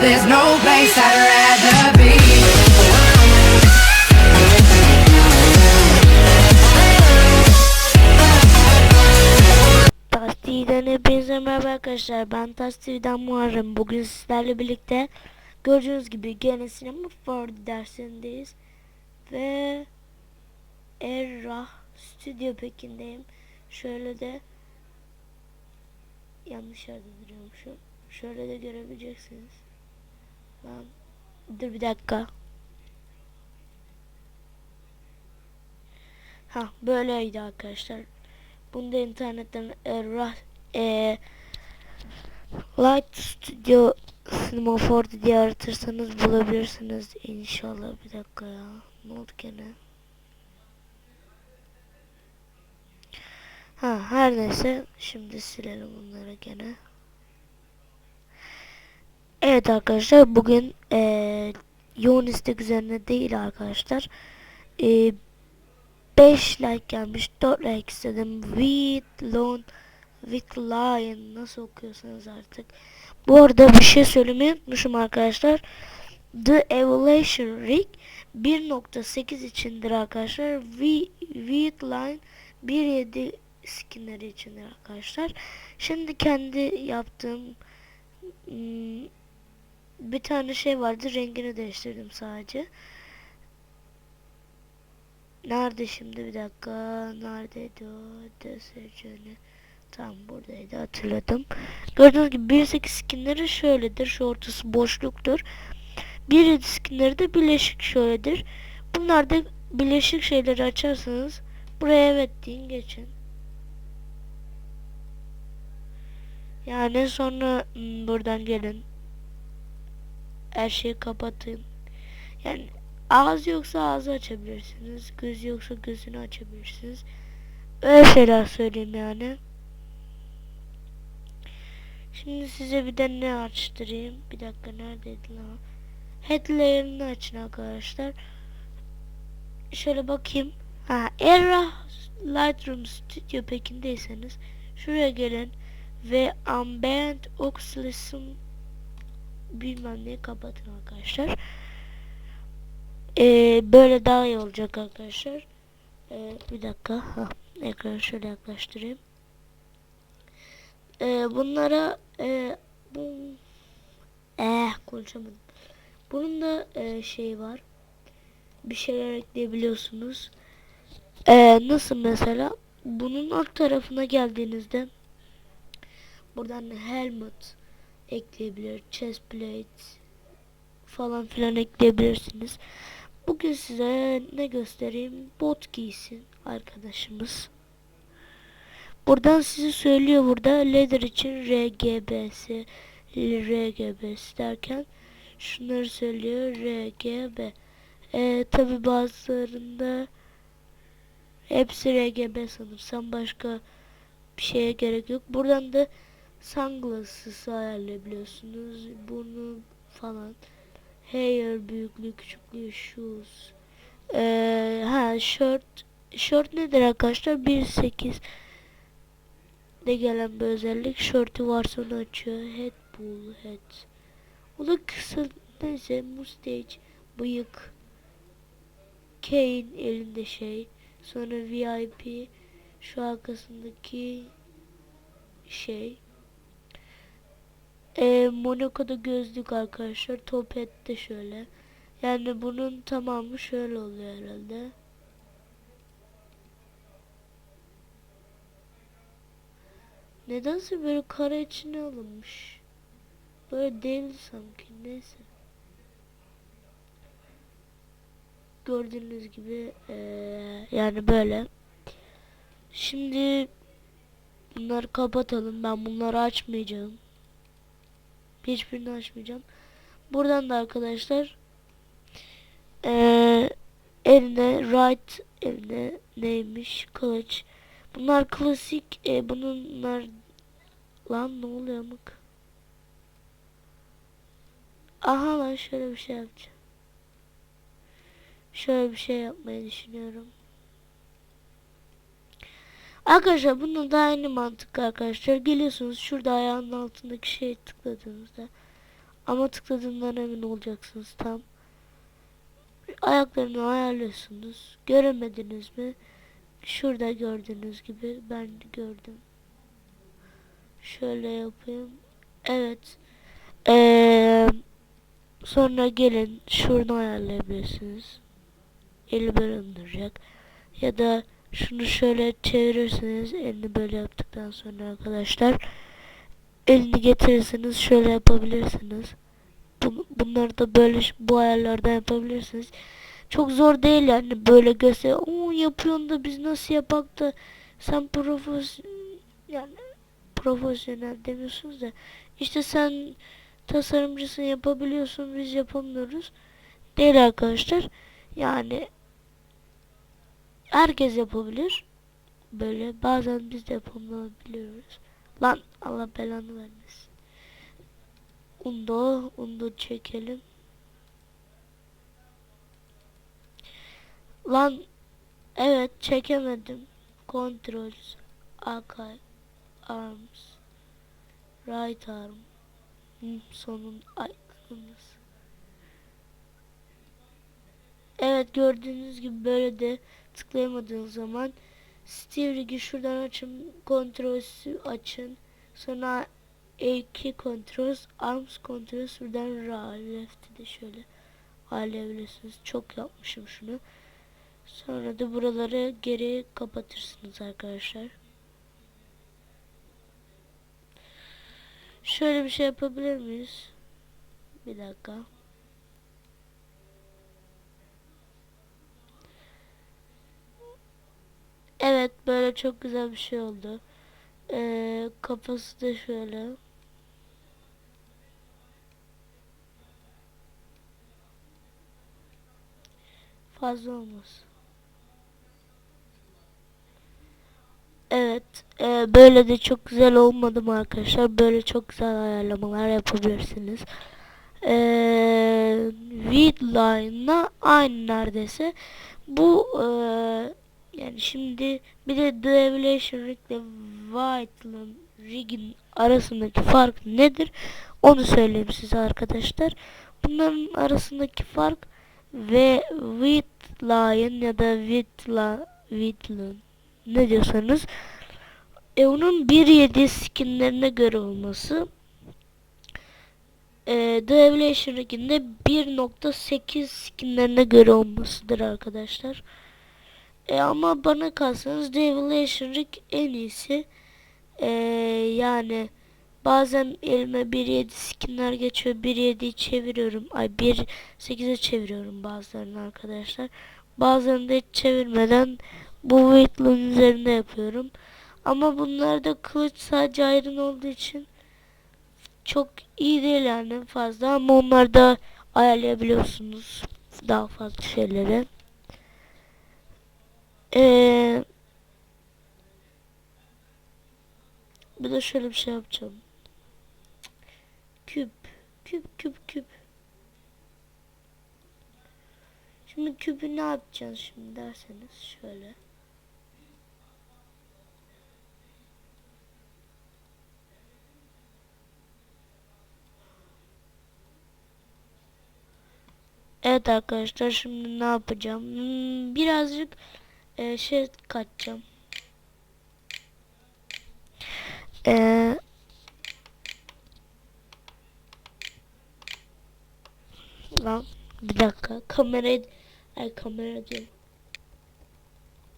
There's no place I'd rather be. Tasti'den hepinize merhaba arkadaşlar. Ben Tasti'den Muharrem. Bugün sizlerle birlikte gördüğünüz gibi gene sinema for dersindeyiz. Ve Errah Stüdyo Pekin'deyim. Şöyle de yanlış yerde duruyorum. Şöyle de görebileceksiniz. Dur bir dakika. Ha böyleydi arkadaşlar. Bunu da internetten Errah e, Light Studio 4 diye aratırsanız bulabilirsiniz inşallah. Bir dakika ya. Ne oldu gene? Ha her neyse şimdi silelim bunları gene. Evet arkadaşlar bugün e, yoğun istek üzerine değil arkadaşlar. E, 5 like gelmiş 4 like istedim. With lone with lion nasıl okuyorsanız artık. Bu arada bir şey söylemeyi unutmuşum arkadaşlar. The Evolution Rig 1.8 içindir arkadaşlar. With line 1.7 skinleri içindir arkadaşlar. Şimdi kendi yaptığım hmm, bir tane şey vardı rengini değiştirdim sadece Nerede şimdi bir dakika? Neredeydi o? Deseçeni. Tam buradaydı hatırladım. Gördüğünüz gibi 1.8 skinleri şöyledir. Şu ortası boşluktur. 1.7 skinleri de bileşik şöyledir. Bunlar da bileşik şeyleri açarsanız buraya evet deyin geçin. Yani sonra hmm, buradan gelin. Her şeyi kapatın. Yani Ağız yoksa ağzı açabilirsiniz. Göz yoksa gözünü açabilirsiniz. Öyle şeyler söyleyeyim yani. Şimdi size bir de ne açtırayım. Bir dakika neredeydi lan? Head layer'ını açın arkadaşlar. Şöyle bakayım. Ha, Era Lightroom Studio Pack'indeyseniz şuraya gelin ve Ambient Oxalism bilmem neyi kapatın arkadaşlar. Ee, böyle daha iyi olacak arkadaşlar. Ee, bir dakika. Ha, ekranı şöyle yaklaştırayım. Ee, bunlara e, bu eh konuşamadım. Bunun da e, şey var. Bir şeyler ekleyebiliyorsunuz. Ee, nasıl mesela? Bunun alt tarafına geldiğinizde buradan helmet ekleyebilir. Chest plate falan filan ekleyebilirsiniz. Bugün size ne göstereyim? Bot giysin arkadaşımız. Buradan size söylüyor burada leather için RGB'si RGB'si derken şunları söylüyor RGB. Ee, tabi bazılarında hepsi RGB sanırsam başka bir şeye gerek yok. Buradan da sunglass'ı ayarlayabiliyorsunuz. Bunu falan. Hair büyüklüğü küçüklüğü shoes ee, ha shirt shirt nedir arkadaşlar? 1.8 de gelen bir özellik. Short'u varsa onu açıyor. Head bull head. O da kısa neyse mustache bıyık Kane elinde şey. Sonra VIP şu arkasındaki şey e, Monaco'da gözlük arkadaşlar. Top de şöyle. Yani bunun tamamı şöyle oluyor herhalde. Nedense böyle kara içine alınmış. Böyle değil sanki. Neyse. Gördüğünüz gibi ee, yani böyle. Şimdi bunları kapatalım. Ben bunları açmayacağım. Hiçbirini açmayacağım. Buradan da arkadaşlar ee, eline right eline neymiş kılıç. Bunlar klasik. E, bunlar lan ne oluyor mık? Aha lan şöyle bir şey yapacağım. Şöyle bir şey yapmayı düşünüyorum. Arkadaşlar bunun da aynı mantık arkadaşlar. Geliyorsunuz şurada ayağının altındaki şeyi tıkladığınızda Ama tıkladığından emin olacaksınız tam. Ayaklarını ayarlıyorsunuz. Göremediniz mi? Şurada gördüğünüz gibi ben gördüm. Şöyle yapayım. Evet. Ee, sonra gelin şunu ayarlayabilirsiniz. 50 bölüm duracak. Ya da şunu şöyle çevirirsiniz. Elini böyle yaptıktan sonra arkadaşlar. Elini getirirsiniz. Şöyle yapabilirsiniz. Bu, bunları da böyle bu ayarlardan yapabilirsiniz. Çok zor değil yani böyle göster. Oo yapıyorsun da biz nasıl yapak da sen profes yani profesyonel demiyorsunuz da işte sen tasarımcısın yapabiliyorsun biz yapamıyoruz. Değil arkadaşlar. Yani herkes yapabilir. Böyle bazen biz de yapamayabiliyoruz. Lan Allah belanı vermesin. Undo, undo çekelim. Lan evet çekemedim. Controls, archive, arms, right arm. Hı, sonun ayaklarımız. Evet gördüğünüz gibi böyle de tıklayamadığınız zaman Steve Rig'i şuradan açın, Controls'ü açın. Sonra A2 Controls, Arms Controls, buradan Ra, Left'i de şöyle ayarlayabilirsiniz. Çok yapmışım şunu. Sonra da buraları geri kapatırsınız arkadaşlar. Şöyle bir şey yapabilir miyiz? Bir dakika. Evet böyle çok güzel bir şey oldu. Ee, kafası da şöyle. Fazla olmaz. Evet. e, böyle de çok güzel olmadı mı arkadaşlar? Böyle çok güzel ayarlamalar yapabilirsiniz. Eee Widline'la aynı neredeyse. Bu eee, yani şimdi bir de The Evolution Rig ile Whiteland Rig'in arasındaki fark nedir? Onu söyleyeyim size arkadaşlar. Bunların arasındaki fark ve Whitline ya da Whitla, Whitland ne diyorsanız e, onun 1.7 skinlerine göre olması e, The Evolution Rig'in de 1.8 skinlerine göre olmasıdır arkadaşlar. E, ama bana kalsanız Evolution Rig en iyisi. E, yani bazen elime 1.7 skinler geçiyor. 1.7'yi çeviriyorum. Ay 1.8'e çeviriyorum bazılarını arkadaşlar. Bazılarını da hiç çevirmeden bu Wheatland'ın üzerinde yapıyorum. Ama bunlarda kılıç sadece ayrın olduğu için çok iyi değil yani fazla ama onlarda ayarlayabiliyorsunuz daha fazla şeyleri. Ee, bir de şöyle bir şey yapacağım. Küp, küp, küp, küp. Şimdi küpü ne yapacağız şimdi derseniz şöyle. Evet arkadaşlar şimdi ne yapacağım? Hmm, birazcık e, şey katacağım. Ee, lan bir dakika kamerayı ay kamera diyorum.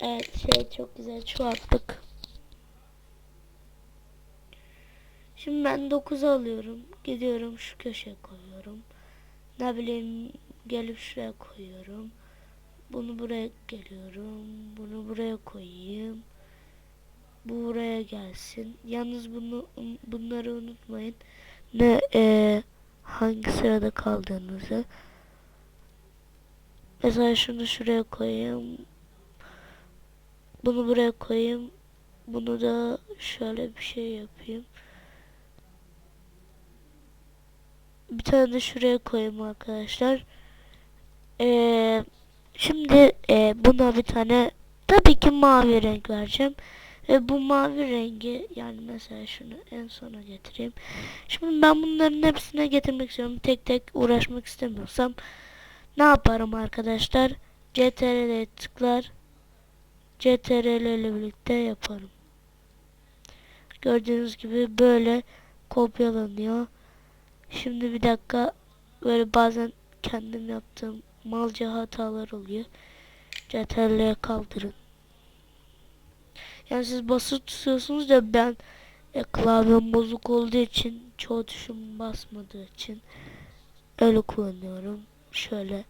Evet şey çok güzel çoğalttık. Şimdi ben 9 alıyorum. Gidiyorum şu köşeye koyuyorum. Ne bileyim gelip şuraya koyuyorum. Bunu buraya geliyorum. Bunu buraya koyayım. Bu buraya gelsin. Yalnız bunu bunları unutmayın. Ne e, hangi sırada kaldığınızı. Mesela şunu şuraya koyayım. Bunu buraya koyayım. Bunu da şöyle bir şey yapayım. Bir tane de şuraya koyayım arkadaşlar. Ee, şimdi e, buna bir tane tabii ki mavi renk vereceğim. Ve bu mavi rengi yani mesela şunu en sona getireyim. Şimdi ben bunların hepsine getirmek istiyorum. Tek tek uğraşmak istemiyorsam ne yaparım arkadaşlar? CTRL'ye tıklar. CTRL ile birlikte yaparım. Gördüğünüz gibi böyle kopyalanıyor. Şimdi bir dakika böyle bazen kendim yaptığım malca hatalar oluyor. CTRL'ye kaldırın. Yani siz basılı tutuyorsunuz da ben e, klavyem bozuk olduğu için çoğu tuşum basmadığı için öyle kullanıyorum. Şöyle.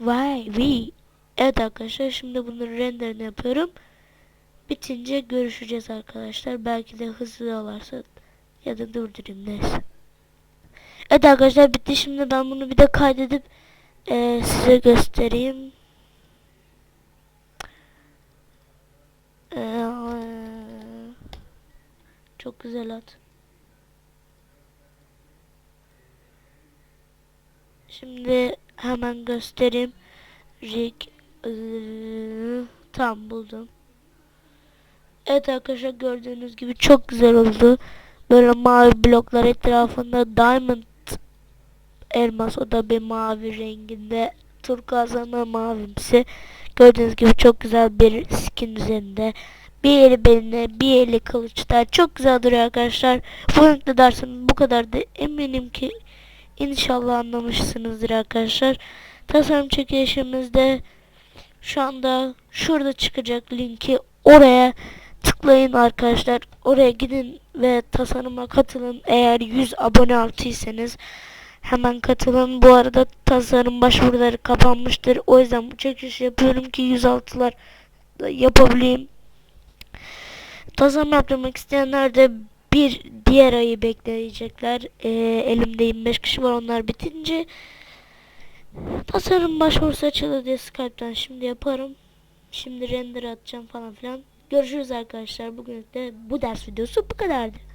Vay vi. Evet arkadaşlar şimdi bunun renderini yapıyorum. Bitince görüşeceğiz arkadaşlar. Belki de hızlı olarsa ya da durdurayım neyse. Evet arkadaşlar bitti. Şimdi ben bunu bir de kaydedip e, size göstereyim. Ee, çok güzel at. Şimdi hemen göstereyim. Rig ıı, tam buldum. Evet arkadaşlar gördüğünüz gibi çok güzel oldu. Böyle mavi bloklar etrafında diamond elmas o da bir mavi renginde turkuazana mavimsi. Gördüğünüz gibi çok güzel bir skin üzerinde. Bir eli beline, bir eli kılıçta. Çok güzel duruyor arkadaşlar. Bu renkli dersim bu kadar da eminim ki inşallah anlamışsınızdır arkadaşlar. Tasarım çekilişimizde şu anda şurada çıkacak linki oraya tıklayın arkadaşlar. Oraya gidin ve tasarıma katılın. Eğer 100 abone artıysanız hemen katılın. Bu arada tasarım başvuruları kapanmıştır. O yüzden bu çekiliş yapıyorum ki 106'lar da yapabileyim. Tasarım yaptırmak isteyenler de bir diğer ayı bekleyecekler. Ee, elimde 25 kişi var. Onlar bitince tasarım başvurusu açılır diye Skype'tan şimdi yaparım. Şimdi render atacağım falan filan. Görüşürüz arkadaşlar. Bugün de bu ders videosu bu kadardı.